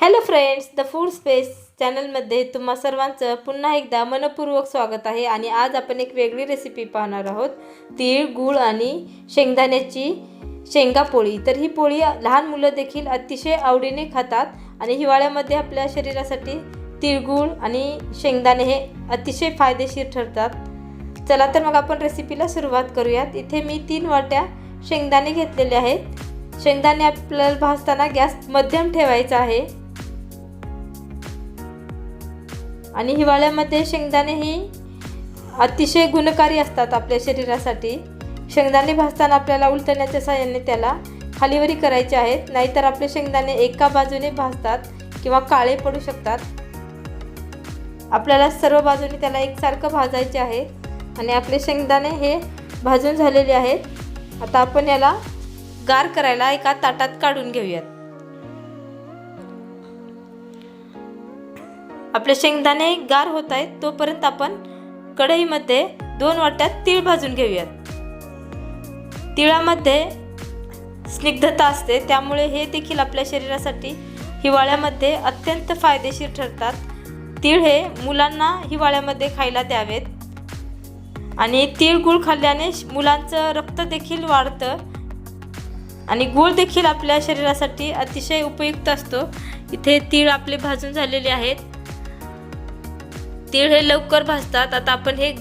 Hello friends the food space चॅनलमध्ये तुम्हा सर्वांचं पुन्हा एकदा मनपूर्वक स्वागत आहे आणि आज आपण एक वेगळी रेसिपी पाहणार आहोत. तीळ गूळ आणि शेंगदाण्याची शेंगा पोळी. तर ही पोळी लहान मुलं देखील अतिशय आवडीने खातात आणि हिवाळ्यामध्ये आपल्या शरीरासाठी तिळगूळ आणि शेंगदाणे हे अतिशय फायदेशीर ठरतात. चला तर मग आपण रेसिपीला सुरुवात करूयात. इथे मी तीन वाट्या शेंगदाणे घेतलेले आहेत. शेंगदाणे आपल्याला भाजताना गॅस मध्यम ठेवायचा आहे. आणि हिवाळ्यामध्ये शेंगदाणे ही अतिशय गुणकारी असतात आपल्या शरीरासाठी. शेंगदाणे भाजताना आपल्याला उलटण्याच्या साहाय्याने त्याला खालीवरी करायचे आहेत. नाहीतर आपले शेंगदाणे एका बाजूने भाजतात किंवा काळे पडू शकतात. आपल्याला सर्व बाजूने त्याला एकसारखं भाजायचे आहे आणि आपले शेंगदाणे हे भाजून झालेले आहेत. आता आपण याला गार करायला एका ताटात काढून घेऊयात. आपले शेंगदाणे गार होत आहेत तोपर्यंत आपण कढईमध्ये दोन वाट्यात तीळ भाजून घेऊयात. तिळामध्ये स्निग्धता असते त्यामुळे हे देखील आपल्या शरीरासाठी हिवाळ्यामध्ये अत्यंत फायदेशीर ठरतात. तीळ हे मुलांना हिवाळ्यामध्ये खायला द्यावेत. आणि तिळगूळ खाल्ल्याने मुलांचं रक्त देखील वाढतं. आणि गूळ देखील आपल्या शरीरासाठी अतिशय उपयुक्त असतो. इथे तीळ आपले भाजून झालेले आहेत. तीळ हे लवकर भाजतात. आता आपण हे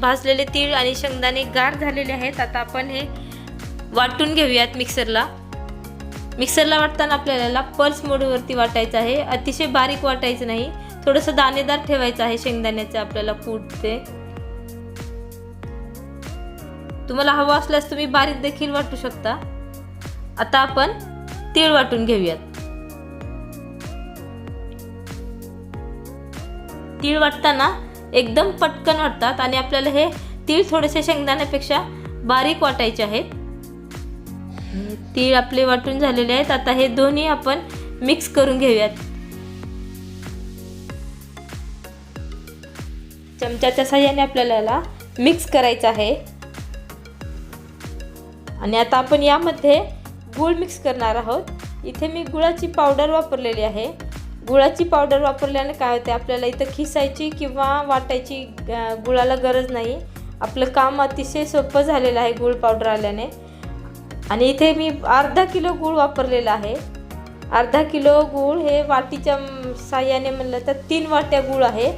भाजलेले तीळ आणि शेंगदाणे गार झालेले आहेत. आता आपण हे वाटून घेऊयात मिक्सरला. मिक्सरला वाटताना आपल्याला पल्स मोडवरती वाटायचं आहे. अतिशय बारीक वाटायचं नाही. थोडंसं दाणेदार ठेवायचं आहे शेंगदाण्याचं आपल्याला कूट ते. तुम्हाला हवं असल्यास तुम्ही बारीक देखील वाटू शकता. आता आपण तीळ वाटून घेऊयात. तीळ वाटताना एकदम पटकन वाटतात आणि आपल्याला हे तीळ थोडेसे शेंगदाण्यापेक्षा बारीक वाटायचे आहेत. तीळ आपले वाटून झालेले आहेत. आता हे दोन्ही आपण मिक्स करून घेऊयात. चमच्याच्या साह्याने आपल्याला मिक्स करायचं आहे. आणि आता आपण यामध्ये गूळ मिक्स करणार आहोत. इथे मी गुळाची पावडर वापरलेली आहे. गुळाची पावडर वापरल्याने काय होते आपल्याला इथं खिसायची किंवा वाटायची गुळाला गरज नाही. आपलं काम अतिशय सोपं झालेलं आहे गुळ पावडर आल्याने. आणि इथे मी अर्धा किलो गूळ वापरलेला आहे. अर्धा किलो गूळ हे वाटीच्या साह्याने म्हणलं तर तीन वाट्या गूळ आहे.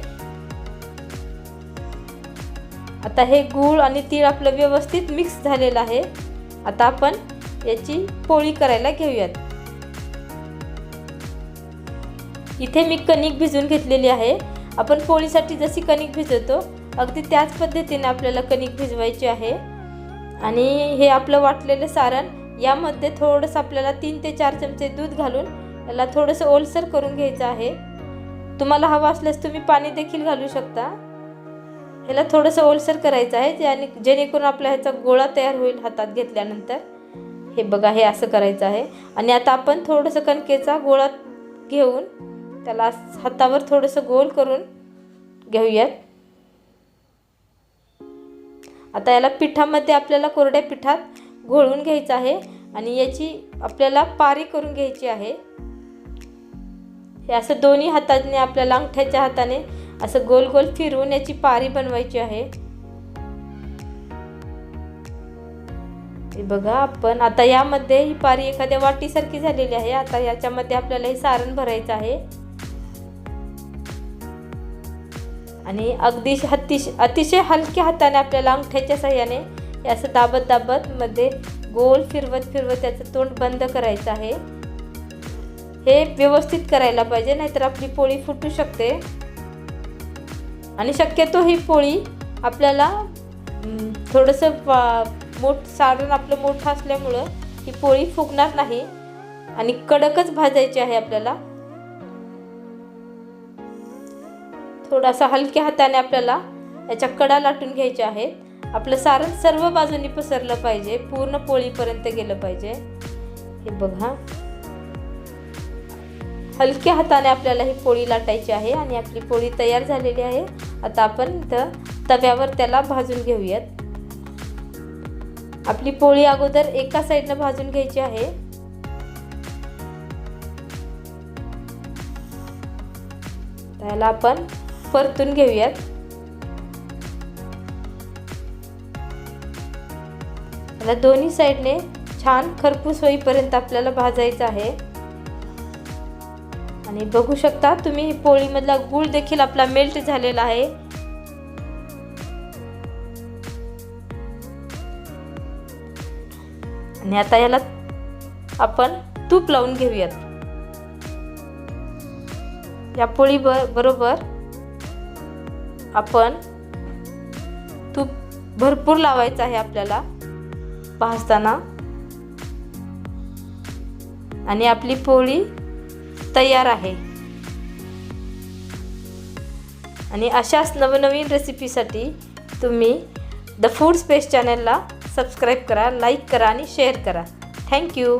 आता हे गूळ आणि तीळ आपलं व्यवस्थित मिक्स झालेलं आहे. आता आपण याची पोळी करायला घेऊयात. इथे मी कणिक भिजवून घेतलेली आहे. आपण पोळीसाठी जशी कणिक भिजवतो अगदी त्याच पद्धतीने आपल्याला कणिक भिजवायची आहे. आणि हे आपलं वाटलेलं सारण यामध्ये थोडंसं आपल्याला तीन ते चार चमचे दूध घालून याला थोडंसं ओलसर करून घ्यायचं आहे. तुम्हाला हवं असल्यास तुम्ही पाणी देखील घालू शकता. ह्याला थोडंसं ओलसर करायचं आहे ज्याने जेणेकरून आपला ह्याचा गोळा तयार होईल हातात घेतल्यानंतर. हे बघा हे असं करायचं आहे. आणि आता आपण थोडंसं कणकेचा गोळा घेऊन त्याला हातावर थोडंसं गोल करून घेऊयात. आता याला पिठामध्ये आपल्याला कोरड्या पिठात घोळून घ्यायचं आहे आणि याची आपल्याला पारी करून घ्यायची आहे. हे असं दोन्ही हाताने आपल्याला अंगठ्याच्या हाताने असं गोल गोल फिरवून याची पारी बनवायची आहे. बघा आपण आता यामध्ये ही पारी एखाद्या वाटीसारखी झालेली आहे. आता याच्यामध्ये आपल्याला हे सारण भरायचं आहे. आणि अगदी हतिश अतिशय हलक्या हाताने आपल्याला अंगठ्याच्या साह्याने याचं असं दाबत दाबत मध्ये गोल फिरवत फिरवत त्याचं तोंड बंद करायचं आहे. हे व्यवस्थित करायला पाहिजे नाहीतर आपली पोळी फुटू शकते. आणि शक्यतो ही पोळी आपल्याला थोडंसं मोठ सारण आपलं मोठं असल्यामुळं ही पोळी फुगणार नाही. आणि कडकच भाजायची आहे आपल्याला. थोडासा हलक्या हाताने आपल्याला याच्या कडा लाटून घ्यायच्या आहेत. आपलं सारण सर्व बाजूनी पसरलं पाहिजे. पूर्ण पोळीपर्यंत गेलं पाहिजे. हे बघा. हलक्या हाताने आपल्याला ही पोळी लाटायची आहे आणि आपली पोळी तयार झालेली आहे. आता आपण इथं तव्यावर त्याला भाजून घेऊयात. आपली पोळी अगोदर एका साईडनं भाजून घ्यायची आहे. त्याला आपण परतून घेऊयात. आता दोन्ही साईडने छान खरपूस होईपर्यंत आपल्याला भाजायचं आहे. आणि बघू शकता तुम्ही पोळीमधला गूळ देखील आपला मेल्ट झालेला आहे. आणि आता याला आपण तूप लावून घेऊयात. या पोळी ब बरोबर आपण तूप भरपूर लावायचं आहे आपल्याला भाजताना आणि आपली पोळी तयार आहे. आणि अशाच नवनवीन रेसिपीसाठी तुम्ही द फूड स्पेस चॅनलला सबस्क्राईब करा लाईक करा आणि शेअर करा. थँक्यू